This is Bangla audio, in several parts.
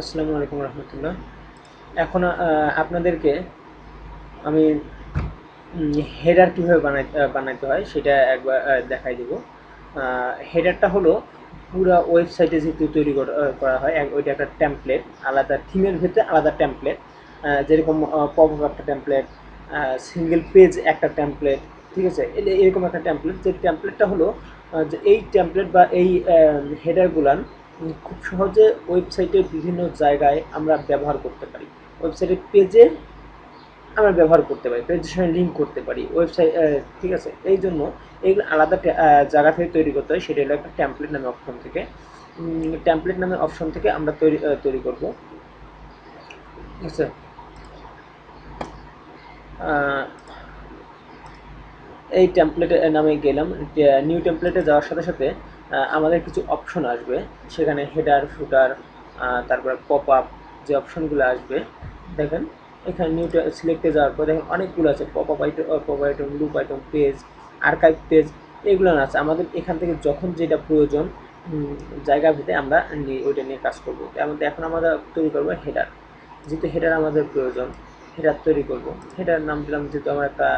আসসালামু আলাইকুম রহমতুল্লাহ। এখন আপনাদেরকে আমি হেডার কীভাবে বানাই বানাইতে হয় সেটা একবার দেখাই দেব। হেডারটা হলো পুরো ওয়েবসাইটে যেহেতু তৈরি করা হয় ওইটা একটা টেমপ্লেট আলাদা থিমের ভিতরে আলাদা টেমপ্লেট যেরকম পপ একটা টেমপ্লেট সিঙ্গেল পেজ একটা টেমপ্লেট ঠিক আছে? এরকম একটা টেমপ্লেট যে টেমপ্লেটটা হলো যে এই টেমপ্লেট বা এই হেডারগুলান খুব সহজে ওয়েবসাইটের বিভিন্ন জায়গায় আমরা ব্যবহার করতে পারি। ওয়েবসাইটের পেজে আমরা ব্যবহার করতে পারি পেজের সঙ্গে লিঙ্ক করতে পারি ওয়েবসাইট ঠিক আছে? এই জন্য এইগুলো আলাদা জায়গা থেকে তৈরি করতে হয়, সেটা হলো একটা ট্যাম্পলেট নামে অপশন থেকে। ট্যাম্পলেট নামে অপশন থেকে আমরা তৈরি তৈরি করব। আছে? এই টেমপ্লেটে নামে গেলাম। নিউ টেমপ্লেটে যাওয়ার সাথে সাথে আমাদের কিছু অপশন আসবে। সেখানে হেডার ফুটার তারপরে পপ আপ যে অপশনগুলো আসবে। দেখেন, এখানে নিউ সিলেক্টে যাওয়ার পর দেখেন অনেকগুলো আছে। Pop up item pop item loop item page archive page এগুলো আছে। আমাদের এখান থেকে যখন যেটা প্রয়োজন জায়গা ভেদে আমরা ওইটা নিয়ে কাজ করব। মধ্যে এখন আমরা তৈরি করব হেডার যেহেতু হেডার আমাদের প্রয়োজন হেডার তৈরি করব। হেডার নাম দিলাম, যেহেতু আমার একটা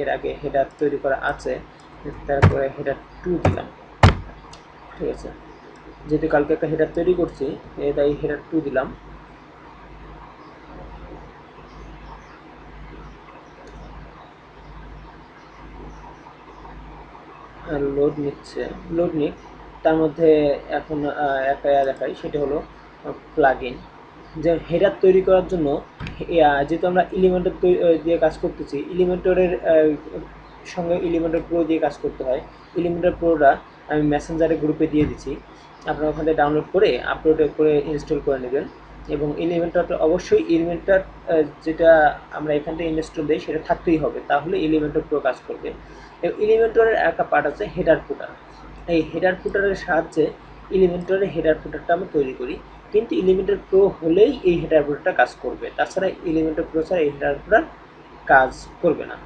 এর আগে হেডার তৈরি করা আছে, তারপরে হেডার টু দিলাম। ঠিক আছে? যেহেতু কালকে একটা হেডার তৈরি করছি তাই হেডার টু দিলাম। লোড নিচ্ছে। লোড নিক। তার মধ্যে এখন একটা দেখাই সেটা হলো প্লাগ ইন যে হেডার তৈরি করার জন্য যেহেতু আমরা এলিমেন্টর দিয়ে কাজ করতেছি ইলিমেন্টরের সঙ্গে এলিমেন্টর প্রো দিয়ে কাজ করতে হয়। এলিমেন্টর প্রোটা আমি মেসেঞ্জারে গ্রুপে দিয়ে দিচ্ছি। আপনারা ওখানে ডাউনলোড করে আপলোড করে ইনস্টল করে নেবেন। এবং এলিমেন্টরটা অবশ্যই এলিমেন্টার যেটা আমরা এখান থেকে ইনস্টল দিই সেটা থাকতেই হবে। তাহলে এলিমেন্টর প্রো কাজ করবে। এবং এলিমেন্টরের একটা পার্ট আছে হেডার ফুটার এই হেডার ফুটারের সাহায্যে এলিমেন্টরের হেডার ফুটারটা আমরা তৈরি করি। কিন্তু এলিমেন্টর প্রো হলেই এই হেডার ফুটারটা কাজ করবে। তাছাড়া এলিমেন্টর প্রো ছাড়া এই হেডার ফুটার কাজ করবে না।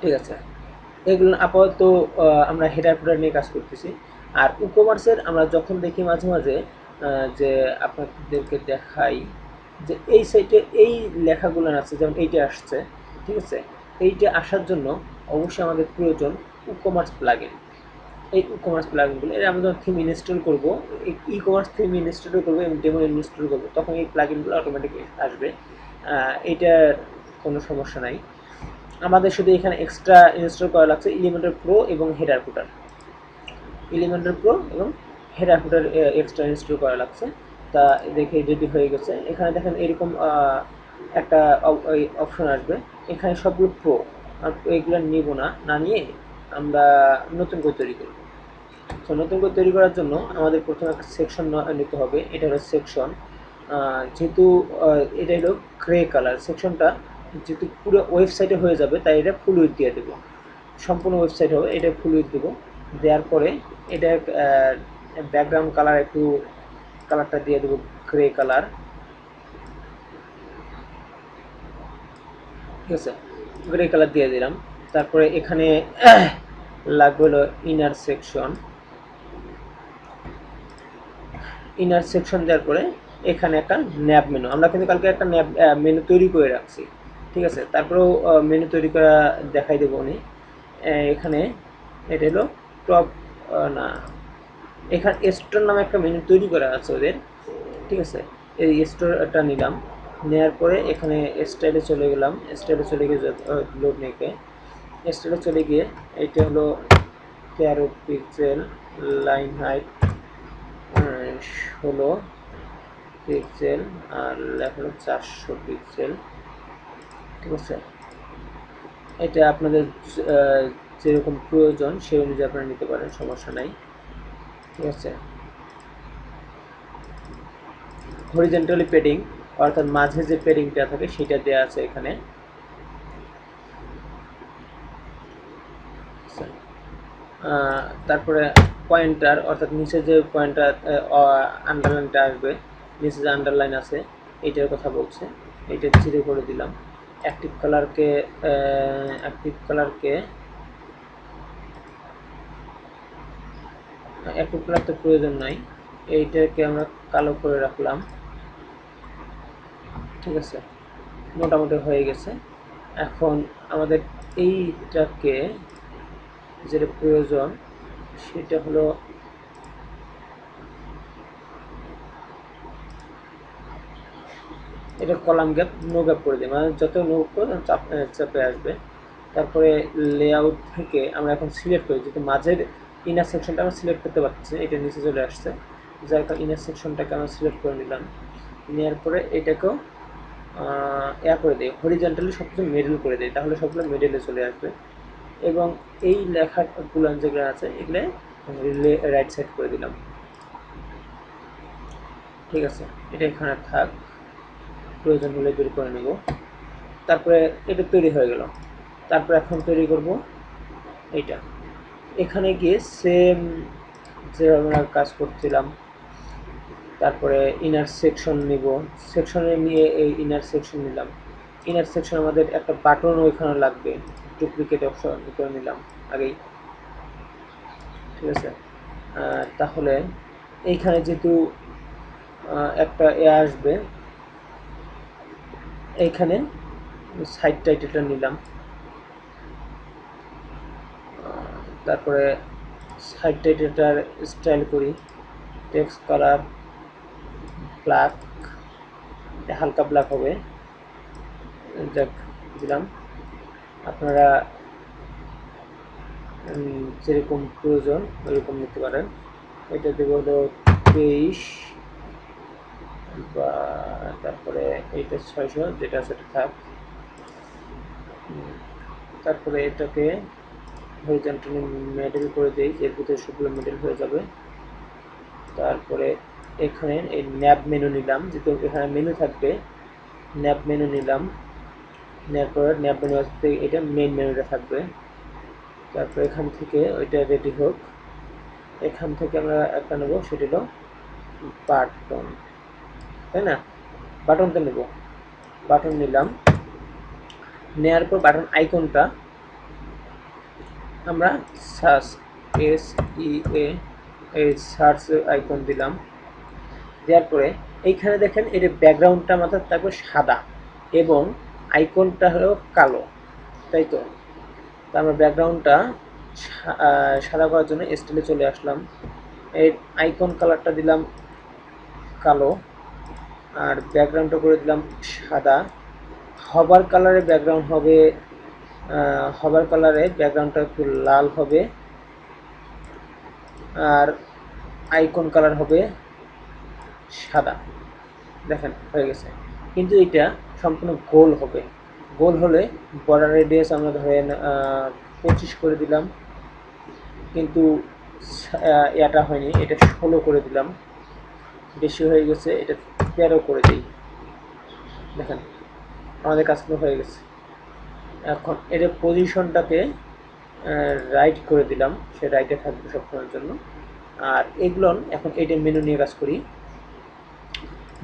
ঠিক আছে? এগুলো আপাতত আমরা হেডার ফুটার নিয়ে কাজ করতেছি। আর ই কমার্সের আমরা যখন দেখি মাঝে মাঝে যে আপনাদেরকে দেখাই যে এই সাইটে এই লেখাগুলো আছে, যেমন এইটা আসছে, ঠিক আছে? এইটা আসার জন্য অবশ্যই আমাদের প্রয়োজন ই কমার্স প্লাগিন এই ই কমার্স প্লাগিনগুলো এর আমরা যখন থিম ইনস্টল করব ই কমার্স থিম ইনস্টল করব এবং ডেমো ইনস্টল করব, তখন এই প্লাগিনগুলো অটোমেটিক আসবে। এইটার কোনো সমস্যা নাই। আমাদের শুধু এখানে এক্সট্রা ইনস্টল করা লাগছে এলিমেন্টার প্রো এবং হেডার ফুটার এলিমেন্টার প্রো এবং হেডার ফুটার এক্সট্রা ইনস্টল করা লাগছে। তা দেখে রেডি হয়ে গেছে। এখানে দেখেন এরকম একটা অপশন আসবে। এখানে সবগুলো প্রো এইগুলো নিব না। না নিয়ে আমরা নতুন করে তৈরি করব। তো নতুন করে তৈরি করার জন্য আমাদের প্রথমে একটা সেকশন নিতে হবে। এটা হলো সেকশন যেহেতু এটা হলো গ্রে কালার সেকশনটা যেহেতু পুরো ওয়েবসাইটে হয়ে যাবে, তাই এটা ফুল উইথ দিয়ে দেবো। সম্পূর্ণ ওয়েবসাইট হবে, এটা ফুল উইথ দেবো। দেওয়ার পরে এটা ব্যাকগ্রাউন্ড কালার একটু কালারটা দিয়ে দেবো গ্রে কালার ঠিক আছে? গ্রে কালার দিয়ে দিলাম। তারপরে এখানে লাগবে হলো ইনার সেকশন ইনার সেকশন দেওয়ার পরে এখানে একটা ন্যাব মেনু আমরা কিন্তু কালকে একটা ন্যাব মেনু তৈরি করে রাখছি। ঠিক আছে, তারপরেও মেনু তৈরি করা দেখাই দেবো উনি। এখানে, এটা হলো টপ না, এখানে স্টোর নামে একটা মেনু তৈরি করা আছে ওদের, ঠিক আছে? এই স্টোরটা নিলাম নেওয়ার পরে এখানে স্টাইলে চলে গেলাম স্টাইলে চলে গিয়ে লোড নেকে স্টাইলে চলে গিয়ে এইটা হলো তেরো পিক্সেল লাইন হাইট ষোলো পিক্সেল আর লেখা হলো চারশো পিক্সেল ঠিক আছে? এটা আপনাদের যেরকম প্রয়োজন সেই অনুযায়ী আপনারা নিতে পারেন, সমস্যা নাই। ঠিক আছে? হরিজেন্টালি পেডিং অর্থাৎ মাঝে যে পেডিংটা থাকে সেটা দেওয়া আছে এখানে। তারপরে পয়েন্টার অর্থাৎ নিচে যে পয়েন্টার আন্ডারলাইনটা আসবে, নিচে যে আন্ডারলাইন আছে এইটার কথা বলছে এইটা জিরো করে দিলাম। অ্যাক্টিভ কালারকে অ্যাক্টিভ কালারকে অ্যাক্টিভ কালার তো প্রয়োজন নাই। এইটাকে আমরা কালো করে রাখলাম। ঠিক আছে? মোটামুটি হয়ে গেছে। এখন আমাদের এইটাকে যেটা প্রয়োজন, সেটা হলো এটা কলাম গ্যাপ নো গ্যাপ করে দিই। মানে যত নো চাপ চাপে আসবে। তারপরে লেআউট থেকে আমরা এখন সিলেক্ট করি। যেহেতু মাঝের ইনার সেকশনটা আমরা সিলেক্ট করতে পারছি এটা নিচে চলে আসছে। যার কারণে ইনার সেকশনটাকে আমরা সিলেক্ট করে নিলাম। নেওয়ার পরে এটাকেও ইয়া করে দিই। হরিজেন্টালি সব কিছু মেডেল করে দিই। তাহলে সবগুলো মেডেলে চলে আসবে। এবং এই লেখাগুলো যেগুলো আছে, এগুলো রাইট সাইড করে দিলাম। ঠিক আছে? এটা এখানে থাক। প্রয়োজন হলে দূর করে নেব। তারপরে এটা তৈরি হয়ে গেল। তারপর এখন তৈরি করব এইটা। এখানে গিয়ে সেম যেভাবে আমরা কাজ করছিলাম, তারপরে ইনার সেকশন নিব। সেকশনে নিয়ে এই ইনার সেকশন নিলাম। ইনার সেকশন আমাদের একটা বাটন ওইখানে লাগবে ডুপ্লিকেট অপশন করে নিলাম আগেই। ঠিক আছে? তাহলে এইখানে যেহেতু একটা এ আসবে এইখানে। সাইড টাইটেলটা নিলাম। তারপরে সাইড টাইটেলটার স্টাইল করি। টেক্সট কালার ব্ল্যাক হালকা ব্ল্যাক হবে। যাক, দিলাম। আপনারা যেরকম প্রয়োজন ওইরকম নিতে পারেন। এটা দেব হলো তেইশ। বা তারপরে এইটা ছয়শো যেটা সেটা থাক। তারপরে এটাকে হরিজন্টালি মেডেল করে দিই এর ভিতরে সবগুলো মেডেল হয়ে যাবে। তারপরে এখানে এই ন্যাব মেনু নিলাম, যেহেতু এখানে মেনু থাকবে, ন্যাব মেনু নিলাম। নেওয়ার পর ন্যাব মেনু আসতে এটা মেন মেনুটা থাকবে। তারপর এখান থেকে ওইটা রেডি হোক। এখান থেকে আমরা একটা নেব, সেটা হলো বাটন তাই না? বাটনটা নেব। বাটন নিলাম। নেওয়ার পর বাটন আইকনটা আমরা search S E A search icon দিলাম। দেওয়ার পরে এইখানে দেখেন এর ব্যাকগ্রাউন্ডটা আমাদের থাকবে সাদা এবং আইকনটা হলো কালো, তাই তো? আমরা ব্যাকগ্রাউন্ডটা সাদা করার জন্য স্টাইলে চলে আসলাম। এর আইকন কালারটা দিলাম কালো। আর ব্যাকগ্রাউন্ডটা করে দিলাম সাদা। হবার কালারের ব্যাকগ্রাউন্ড হবে হবার কালারে ব্যাকগ্রাউন্ডটা একটু লাল হবে। আর আইকন কালার হবে সাদা। দেখেন, হয়ে গেছে। কিন্তু এটা সম্পূর্ণ গোল হবে। গোল হলে বর্ডার রেডিয়াস আমরা ধরেন পঁচিশ করে দিলাম। কিন্তু এটা হয়নি, এটা ষোলো করে দিলাম। বেশি হয়ে গেছে, এটা তেরো করে দিই। দেখেন, আমাদের কাজগুলো হয়ে গেছে। এখন এর পজিশনটাকে রাইট করে দিলাম, সে রাইটে থাকবে সবসময়ের জন্য। আর এগুলো এখন এইটা মেনু নিয়ে কাজ করি।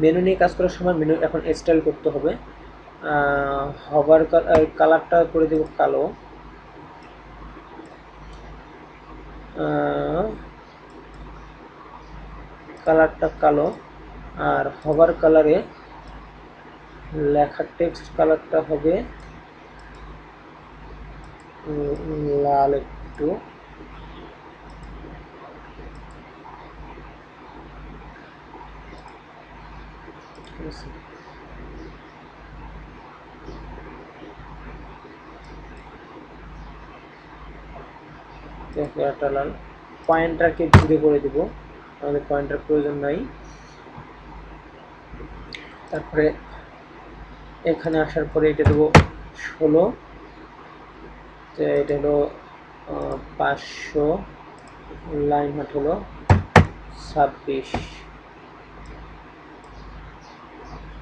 মেনু নিয়ে কাজ করার সময় মেনু এখন স্টাইল করতে হবে। হবার কালারটা করে দেব কালো। কালারটা কালো আর হবার কালারে লেখার টেক্সট কালারটা হবে লাল একটু। লাল। পয়েন্টারকে ঘুরে করে দেব। আমাদের পয়েন্টার প্রয়োজন নাই। তারপরে এখানে আসার পরে এটা দেবো ষোলো। তো এটা হলো পাঁচশো। লাইন হলো ছাব্বিশ।